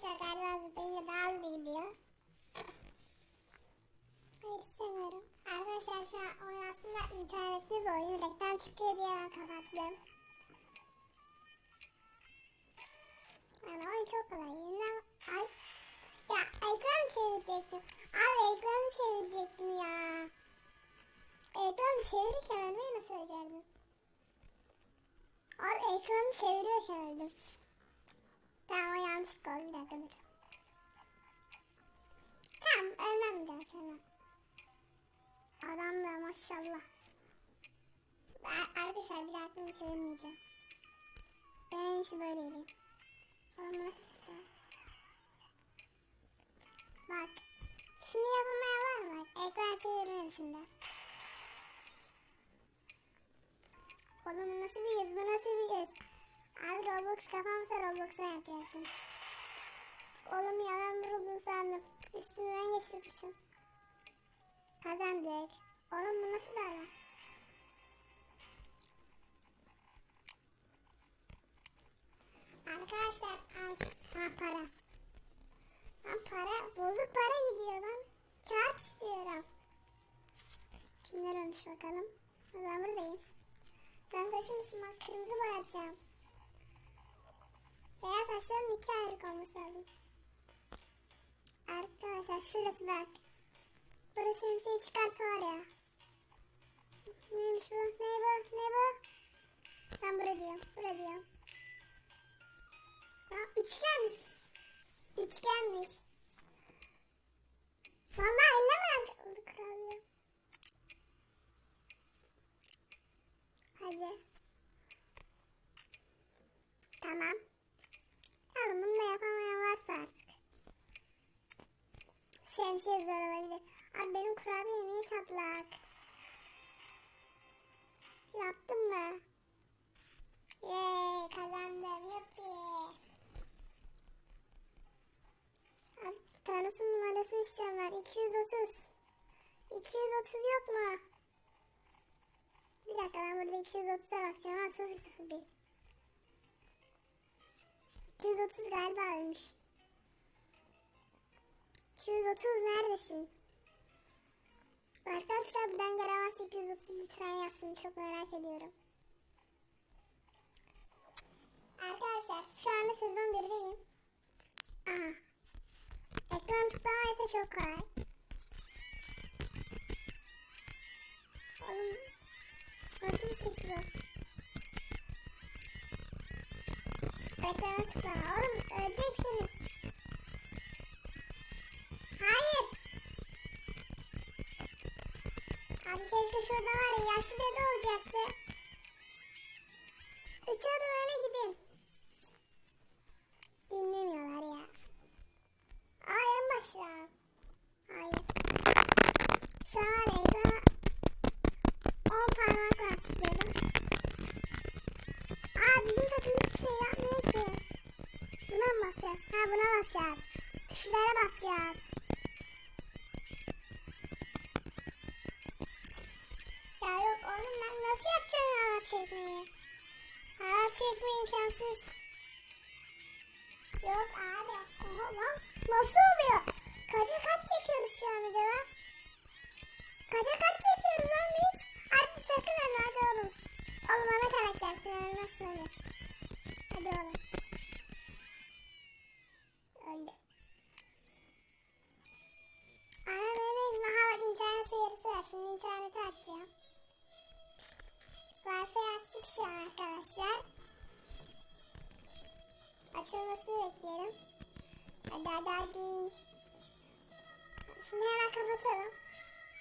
Arkadaşlar galiba zıplayınca daha hızlı gidiyor. Hayır istemiyorum. Arkadaşlar şu an oyun aslında internetli bir oyun. Reklam çıkıyor diye ben kapattım. Yani oyun çok kolay. Yeniden... Ay. Ya ekranı çevirecektim. Abi ekranı çevirecektim ya. Ekranı çevirirken ölmeyi nasıl becerdim? Abi ekranı çeviriyorken öldüm. Tamam o yanlışlıkla oldu. Bir dakika dur. Tamam ölmem bir daha ölmem. Adam da maşallah. Arkadaşlar bir daha aklımı çevirmeyeceğim. Ben en iyisi böyle yürüyeyim. Oğlum nasıl bir şey? Bak. Şunu yapamayan var mı? Ekran çevirmiyor şimdi. Oğlum nasıl bir yüz bu nasıl bir yüz? Abi Roblox Roblox'a yapacaktım. Oğlum ya ben vuruldum sandım. Üstünden geçirmişim. Kazandık. Oğlum bu nasıl davran? Arkadaşlar al. Ha para. Ha para. Bozuk para gidiyor lan. Kağıt istiyorum. Kimler ölmüş bakalım. Ben buradayım. Ben saçımı kırmızı boyayacağım. Beyaz saçlarım iki ayrık olması lazım. Arkadaşlar şurası bak. Burada şemsiye çıkarsa var ya. Neymiş bu? Ne bu? Ne bu? Ben burada diyorum. Burada diyorum. Ha, üçgenmiş. Üçgenmiş. Vallahi ellemem. Oldu kurabiye. Hadi. Tamam. Oğlum bunu da yapamayan varsa artık. Şemsiye zor olabilir. Abi benim kurabiye niye çatlak? Yaptım mı? Yeee kazandım. Yuppi. Abi Tanrıs'ın numarasını istiyorum ben. 230. 230 yok mu? Bir dakika ben burada 230'a bakacağım. Ha 001. 230 galiba ölmüş. 230 neredesin? Arkadaşlar buradan varsa 230 lütfen yazsın. Çok merak ediyorum. Arkadaşlar şu anda sezon 1'deyim. Aha. Ekran tıklama ise çok kolay. Oğlum nasıl bir ses bu? Ekrana tıklama. Oğlum. Hayır. Abi keşke şurada var ya yaşlı dede olacaktı. Üç adım öne gidin. Dinlemiyorlar ya. Aa en başla. Hayır. Şu an var ya ekrana 10 parmakla tıklıyorum. Aa bizim takım hiçbir şey yapmıyor ki. Buna mı basacağız? Ha buna basacağız. Tuşlara basacağız. Ya yok oğlum ben nasıl yapacağım halat çekmeyi? Halat çekme imkansız. Yok abi. Oha lan. Nasıl oluyor? Kaça kaç çekiyoruz şu an acaba? Kaça kaç çekiyoruz lan biz? Hadi sakın ölme hadi oğlum. Oğlum ana karakter sen şu arkadaşlar. Açılmasını bekleyelim. Hadi hadi hadi. Şimdi hemen kapatalım.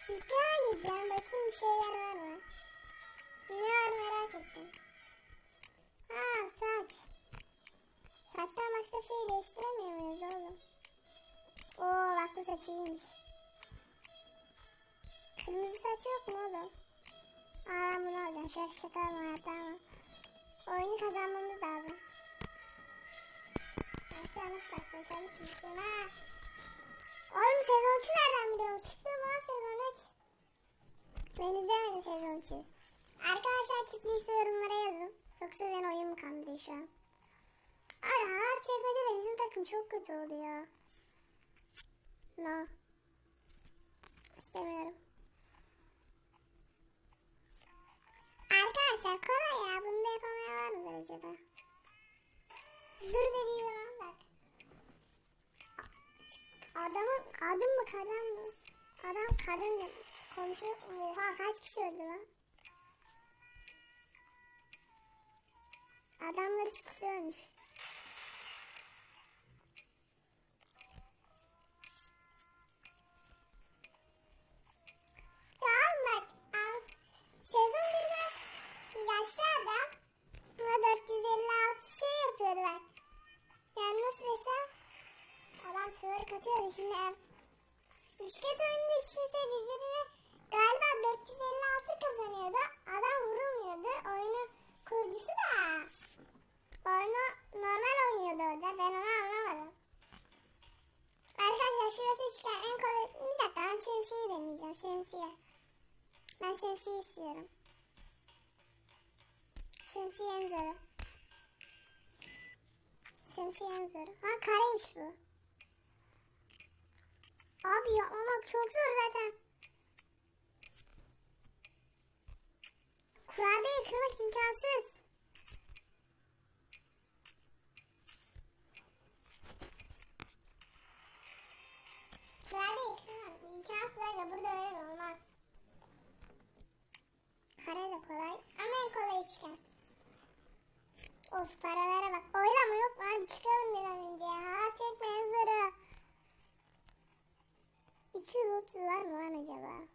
Dükkana gideceğim. Bakayım bir şeyler var mı? Ne var merak ettim. Ha saç. Saçtan başka bir şey değiştiremiyor muyuz oğlum? Oo bak bu saç iyiymiş. Kırmızı saç yok mu oğlum? Bunu alacağım. Şaka şaka ama hayatta ama. Oyunu kazanmamız lazım. Aşağı nasıl başlıyor? Çalışmışsın ha. Oğlum sezon 3 nereden biliyorsunuz? Çıktı mı sezon 3? Ben izlemedim sezon 3'ü. Arkadaşlar çiftliği yorumlara yazın. Yoksa ben oyun mu kandırıyor şu an? Ay halat çekmece de bizim takım çok kötü oluyor. No. İstemiyorum. Arkadaşlar kolay ya. Bunu da yapamayan var mıdır acaba? Dur dediği zaman bak. Adamın adım mı kadın mı? Adam kadın mı? Konuşuyor. Oha kaç kişi öldü lan? Adamları susuyormuş. Katıyordu şimdi. Bisiklet oyununda hiç kimse birbirine galiba 456 kazanıyordu. Adam vurulmuyordu. Oyunun kurucusu da oyunu normal oynuyordu orada. Ben onu anlamadım. Arkadaşlar şurası üçgen en kolay. Bir dakika ben şemsiyeyi deneyeceğim. Şemsiye. Ben şemsiye istiyorum. Şemsiye en zoru. Şemsiye en zoru. Ha kareymiş bu. Abi yapmamak çok zor zaten. Kurabiye kırmak imkansız. Kurabiye kırmak imkansız aga burada öyle olmaz. Kare de kolay ama en kolay üçgen. Of paralara bak. Oylama yok abi çıkalım bir an önce. Ha çekme en zoru. 230 var mı lan acaba?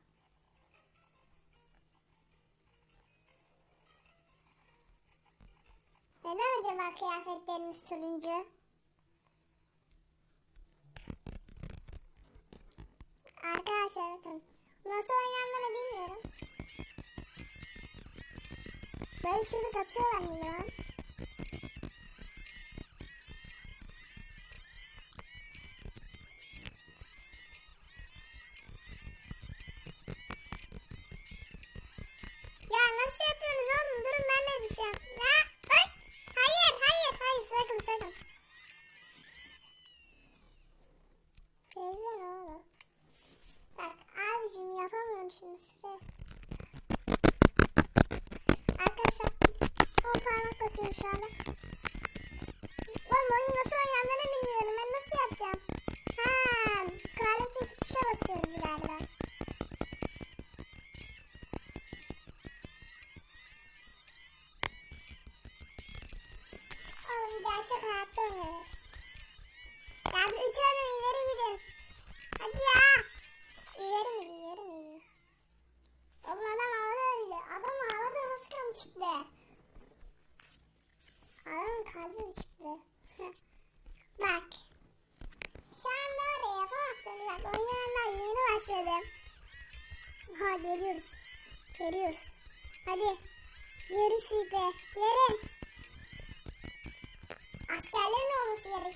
Neden acaba kıyafetlerimiz turuncu? Arkadaşlar bakın. Nasıl oynandığını bilmiyorum. Böyle çocuk atıyorlar mı lan? Yapamıyorum şimdi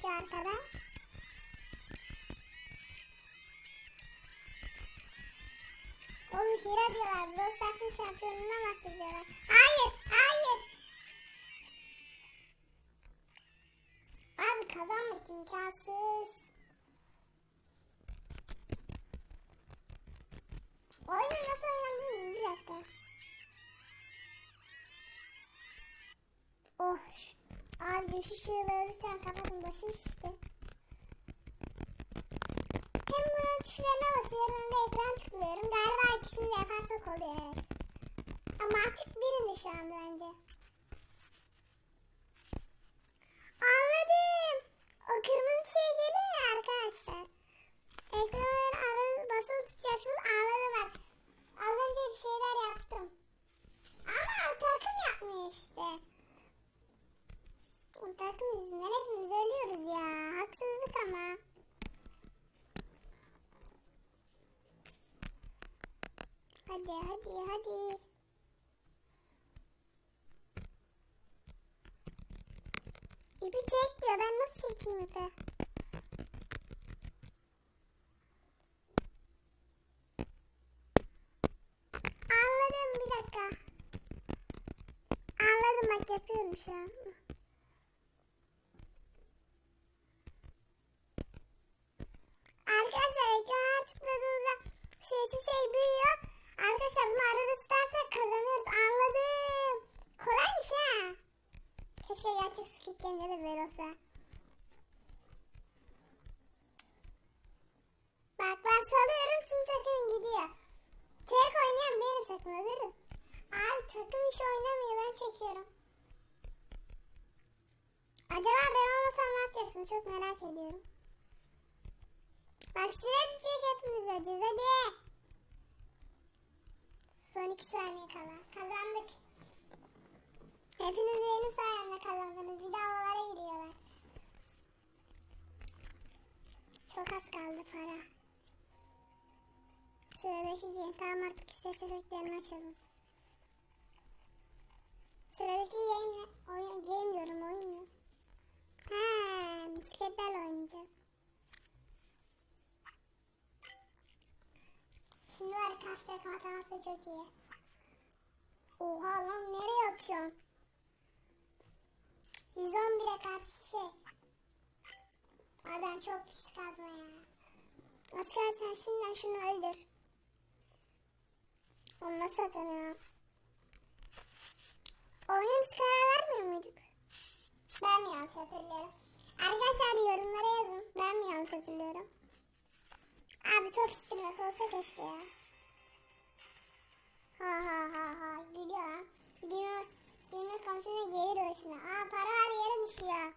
Gerekiyor arkada. Oğlum hira diyorlar. Brawl Stars'ın şampiyonuna bahsediyorlar. Abi şu şığları lütfen kapatın başım şişti. Hem bunun tuşlarına basıyorum hem de ekran tıklıyorum. Galiba ikisini de yaparsak oluyor evet. Ama artık birinde şu anda bence. Anladım. O kırmızı şey geliyor ya arkadaşlar. Ekranın arası basılı tutacaksınız. Anladım bak. Az önce bir şeyler yaptım. Ama takım yapmıyor işte. Bu takım yüzünden hepimiz ölüyoruz ya. Haksızlık ama. Hadi hadi hadi. İpi çek. Ben nasıl çekeyim ipi? Anladım bir dakika. Anladım bak yapıyorum şu an. arkadaşlar bunu arada tutarsak kazanıyoruz. Anladım. Kolaymış ha. Keşke gerçek Squid Game'de de böyle olsa. Bak ben salıyorum tüm takım gidiyor. Tek oynayan benim takım ölürüm. Abi takım hiç oynamıyor ben çekiyorum. Acaba ben olmasam ne yapacaksın çok merak ediyorum. Bak süre bitecek hepimiz öleceğiz hadi. Son iki saniye kala. Kazandık. Hepiniz benim sayemde kazandınız. Bir daha havalara giriyorlar. Çok az kaldı para. Sıradaki game. Tamam artık ses efektlerini açalım. Sıradaki game ne? Oyun, game diyorum oyun mu? Ha, bisikletlerle oynayacağız. Şimdi takım atamazsa çok iyi. Oha lan nereye atıyorsun? 111'e karşı şey. Adam çok pis kazma ya. Asker sen şimdiden şunu öldür. Onu nasıl atamıyorum? Oyuna biz karar vermiyor muyduk? Ben mi yanlış hatırlıyorum? Arkadaşlar yorumlara yazın. Ben mi yanlış hatırlıyorum? Abi top istirmek olsa keşke ya. Ha ha ha ha gülüyor ha. Gülme, gülme komşuna gelir başına. Aa paralar yere düşüyor.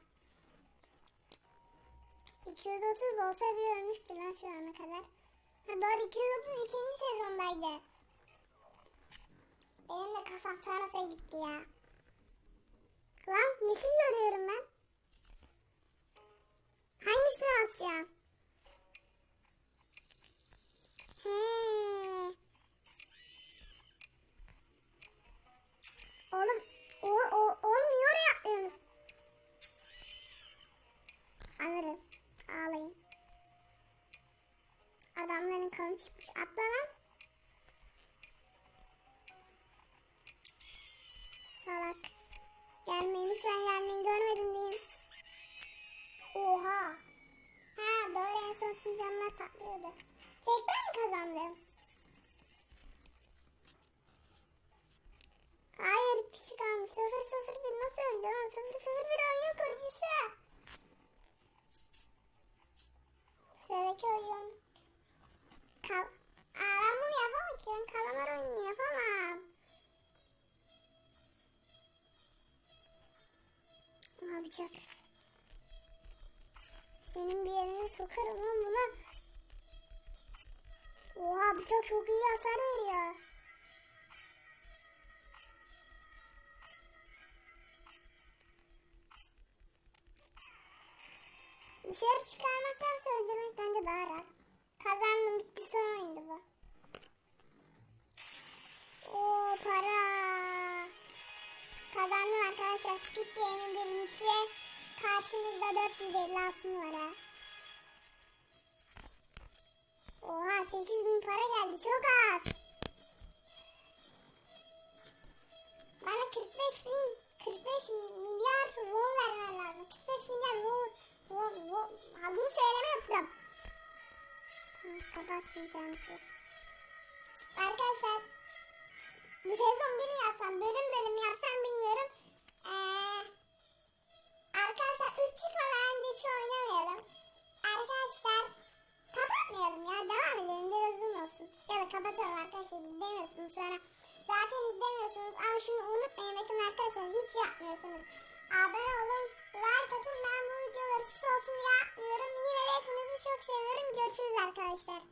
230 olsa bir ölmüştü lan şu ana kadar. Ha doğru 230 ikinci sezondaydı. Benim de kafam Thanos'a gitti ya. Lan yeşil görüyorum ben. Hangisini alacağım? Kanı çıkmış. Atla. Salak. Gelmeyin lütfen gelmeyin. Görmedim diyeyim. Oha. Ha doğru en son tüm camlar patlıyordu. Tekrar mi kazandım? Hayır kişi kalmış. 0 0 1 nasıl öldü lan? 0 0 1 oyunun kurucusu. Sıradaki oyun. Kal Aa, ben bunu yapamam ki. Ben yapamam. Abi çok. Senin bir yerine sokarım lan buna. Oha bıçak çok iyi hasar veriyor. Dışarı çıkarmaktansa öldürmek bence daha rahat. Kazandım bitti son oyundu bu. Oo para. Kazandım arkadaşlar. Squid Game'in birincisi. Karşınızda 450 altın var ha. Oha 8000 para geldi çok az. Bana 45 bin 45 milyar won vermen lazım. 45 milyar won won won. Adını unuttum. Tamam, Kapat canlısı. Arkadaşlar yapsam bölüm bölüm yapsam bilmiyorum. Ee, arkadaşlar 3 çıkmadan hiç oynamayalım. Arkadaşlar kapatmayalım ya devam edelim biraz uzun olsun. Ya da kapatalım arkadaşlar izlemiyorsunuz sonra. Zaten izlemiyorsunuz ama şunu unutmayın bakın arkadaşlar hiç yapmıyorsunuz. Abone olun, like atın ben bu videoları siz olsun yapmıyorum. Yine de hepinizi çok seviyorum. Görüşürüz arkadaşlar.